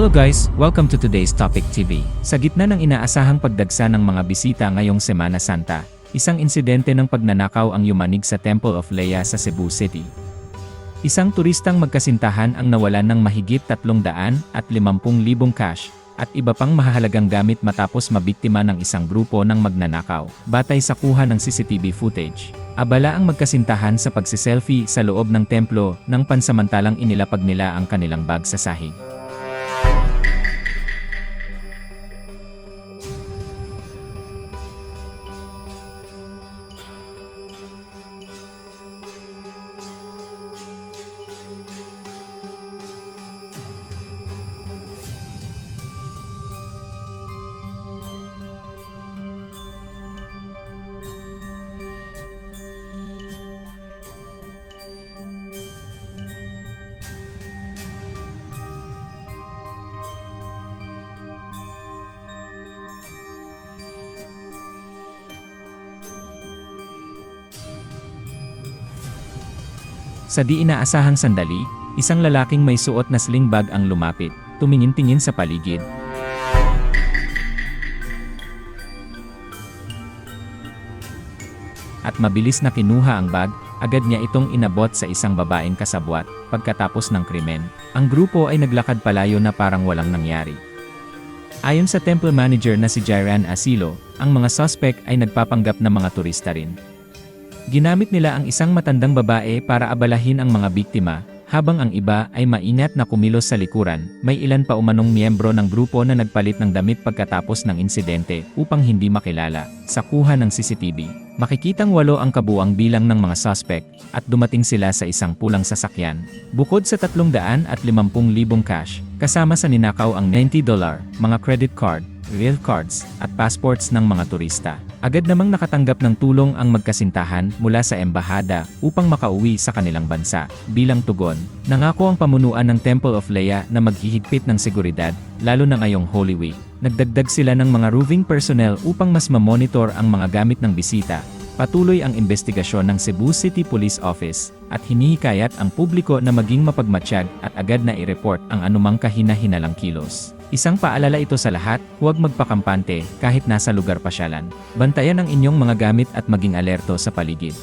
Hello guys, welcome to today's Topic TV. Sa gitna ng inaasahang pagdagsa ng mga bisita ngayong Semana Santa, isang insidente ng pagnanakaw ang yumanig sa Temple of Leia sa Cebu City. Isang turistang magkasintahan ang nawalan ng mahigit 300 at 50,000 cash at iba pang mahahalagang gamit matapos mabiktima ng isang grupo ng magnanakaw, batay sa kuha ng CCTV footage. Abala ang magkasintahan sa pagsiselfie sa loob ng templo nang pansamantalang inilapag nila ang kanilang bag sa sahig. Sa di inaasahang sandali, isang lalaking may suot na sling bag ang lumapit, tumingin-tingin sa paligid. At mabilis na kinuha ang bag, agad niya itong inabot sa isang babaeng kasabwat. Pagkatapos ng krimen, ang grupo ay naglakad palayo na parang walang nangyari. Ayon sa temple manager na si Jairan Asilo, ang mga suspect ay nagpapanggap na mga turista rin. Ginamit nila ang isang matandang babae para abalahin ang mga biktima, habang ang iba ay maingat na kumilos sa likuran, may ilan pa umanong miyembro ng grupo na nagpalit ng damit pagkatapos ng insidente upang hindi makilala. Sa kuha ng CCTV, makikitang walo ang kabuang bilang ng mga suspect at dumating sila sa isang pulang sasakyan. Bukod sa 300 at 50,000 cash, kasama sa ninakaw ang $90, mga credit card, real cards, at passports ng mga turista. Agad namang nakatanggap ng tulong ang magkasintahan mula sa embahada upang makauwi sa kanilang bansa. Bilang tugon, nangako ang pamunuan ng Temple of Leia na maghihigpit ng seguridad, lalo na ngayong Holy Week. Nagdagdag sila ng mga roving personnel upang mas mamonitor ang mga gamit ng bisita. Patuloy ang investigasyon ng Cebu City Police Office at hinihikayat ang publiko na maging mapagmatsyag at agad na i-report ang anumang kahina-hinalang kilos. Isang paalala ito sa lahat, huwag magpakampante kahit nasa lugar pasyalan. Bantayan ang inyong mga gamit at maging alerto sa paligid.